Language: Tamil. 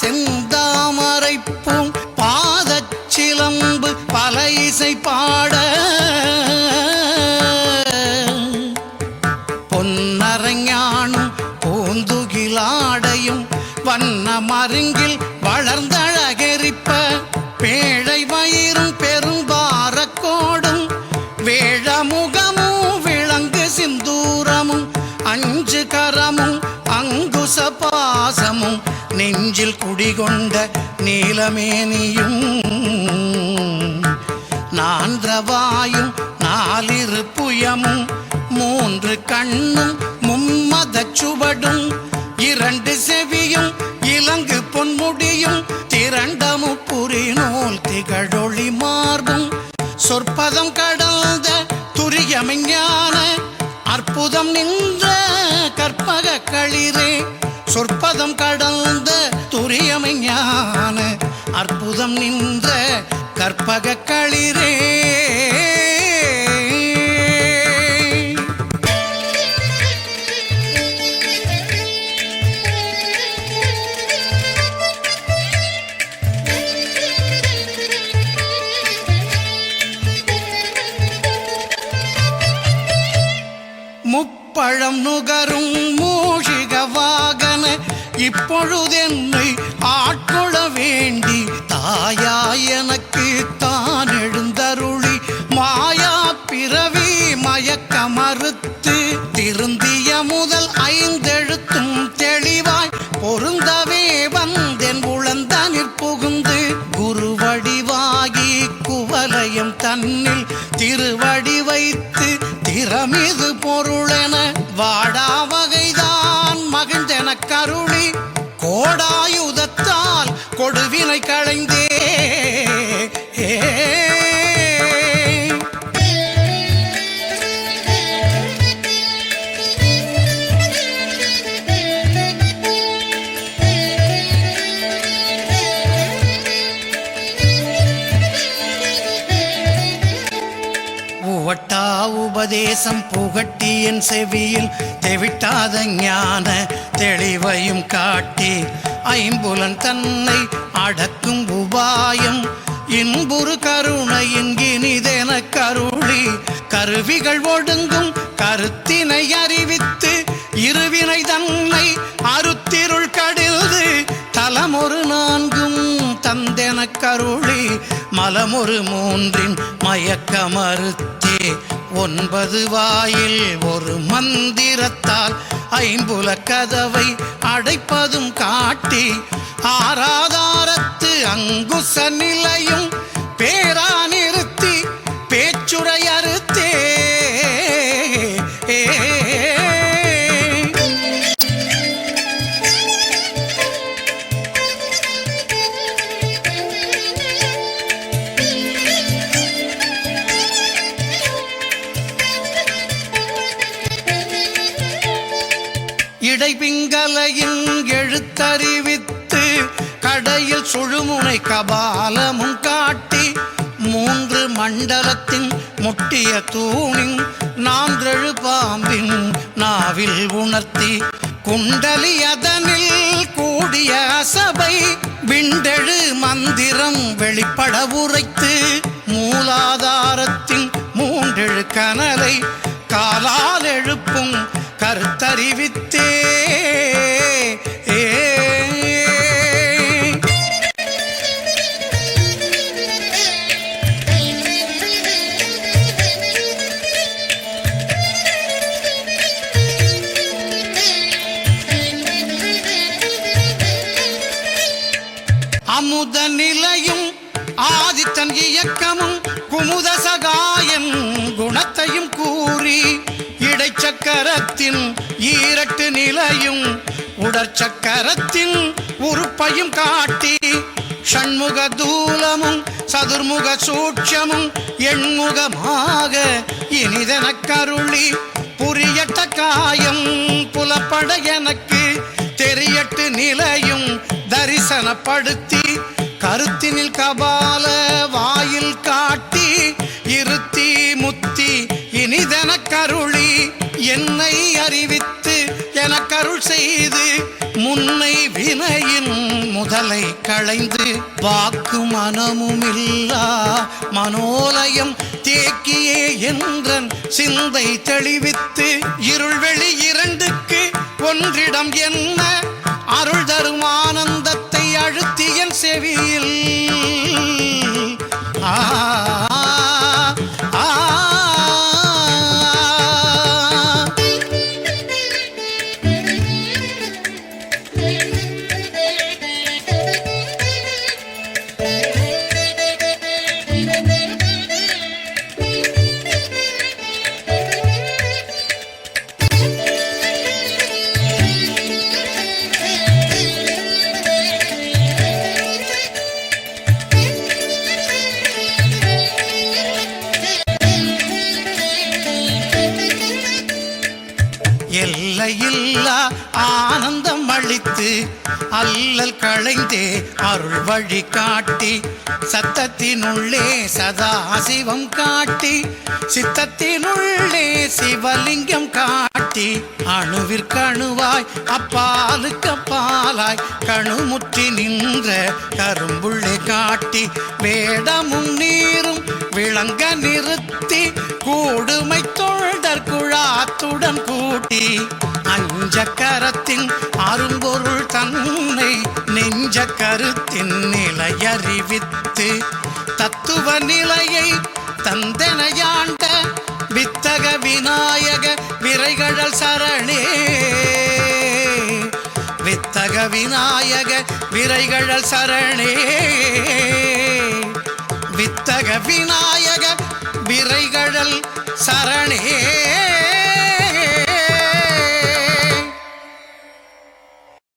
செந்தாமரைப்பூம் பாதச்சிலம்பு பல இசை பாட. பொன்னரஞானும் பூந்துகிலாடையும் வண்ண மருங்கில் வளர்ந்தழகெரிப்ப. பேழை வயிறும் பெரும்பாரக்கோடும் வேழமுகமும் விளங்கு சிந்தூரமும் அஞ்சு கரமும் அங்குச பாசமும் நெஞ்சில் குடிகொண்ட நீலமேனியும் நான்றவாயும் நாலிரு புயமும் மூன்று கண்ணும் மும்மத சுவடும் இரண்டு செவியும் இலங்கு பொன்முடியும் திரண்டமு புரிநூல் திகழொளி மார்பும் சொற்பதம் கடந்த துரியமெஞ்ஞான அற்புதம் நின்ற கற்பக களிரே சொற்பதம் கடந்த துரியமை ஞான அற்புதம் நின்ற கற்பக களிரே. ஆயுதத்தால் கொடுவினை களைந்தே. உவட்டா உபதேசம் புகட்டி என் செவியில் தெவிட்டாத ஞான தெளிவையும் காட்டி ஐம்புலன் தன்னை அடக்கும் உபாயம். இன்புறு கருணையின் இனிதென கருளி கருவிகள் ஒடுங்கும் கருத்தினை அறிவித்து இருவினை தன்னை அருத்திருள் கடில்து தந்தென கருளி மலமொரு மூன்றின் மயக்க மறுத்தே ஒன்பது வாயில் ஒரு மந்திரத்தால் ஐம்புல கதவை அடைப்பதும் காட்டி. ஆராதாரத்து அங்குசனில் எழுத்தறிவித்து கடையில் சுழுமுனை கபாலமும் காட்டி மூன்று மண்டலத்தின் முட்டிய தூணின் நான்றெழு பாம்பின் நாவில் உணர்த்தி குண்டலி அதனில் கூடிய அசபை விண்டெழு மந்திரம் வெளிப்பட உரைத்து மூலாதாரத்தின் மூன்றெழு கனலை காலால் எழுப்பும் கருத்தறிவித்தே. அமுத நிலையும் ஆதித்தன் இயக்கமும் குமுத சகாயன் குணத்தையும் கூறி இடைச்சக்கரத்தின் ஈரட்டு நிலையும் உடற்சக்கரத்தின் உறுப்பையும் காட்டி ஷண்முக தூலமும் சதுர்முக சூட்சமும் எண்முகமாக இனிதன கருளி புரியட்ட காயம் புலப்பட எனக்கு தெரியட்டு நிலையும். தரிசனப்படுத்தி கருத்தினில் கபால வாயில் காட்டி இருத்தி முத்தி இனிதென கருளி என்னை அறிவித்து எனக்கருள் செய்து முன்னை வினையின் முதலை களைந்து வாக்கு மனமுமில்லா மனோலயம் தேக்கியே என்றன் சிந்தை தெளிவித்து இருள்வெளி இரண்டுக்கு ஒன்றிடம் என்ன அருள் அல்லல் களைந்தே அருள் வழி காட்டி சத்தத்தினுள்ளே சதா சிவம் காட்டி சித்தத்தினுள்ளே சிவலிங்கம் காட்டி அணுவிற்கணுவாய் அப்பாலுக்கு அப்பாலாய் கணுமுற்றி நின்ற கரும்புள்ளே காட்டி வேடமும் நீரும் விளங்க நிறுத்தி கூடுமை தொழில் குழாத்துடன் கூட்டி அஞ்சக்கரத்தின் அரும்பொருள் தன்னை நெஞ்ச கருத்தின் நிலையறிவித்து தத்துவ நிலையை தந்தனையாண்ட வித்தக விநாயக விரைகழல் சரணே வித்தக விநாயக விரைகழல் சரணே வித்தக விநாயக விரைகழல் சரணே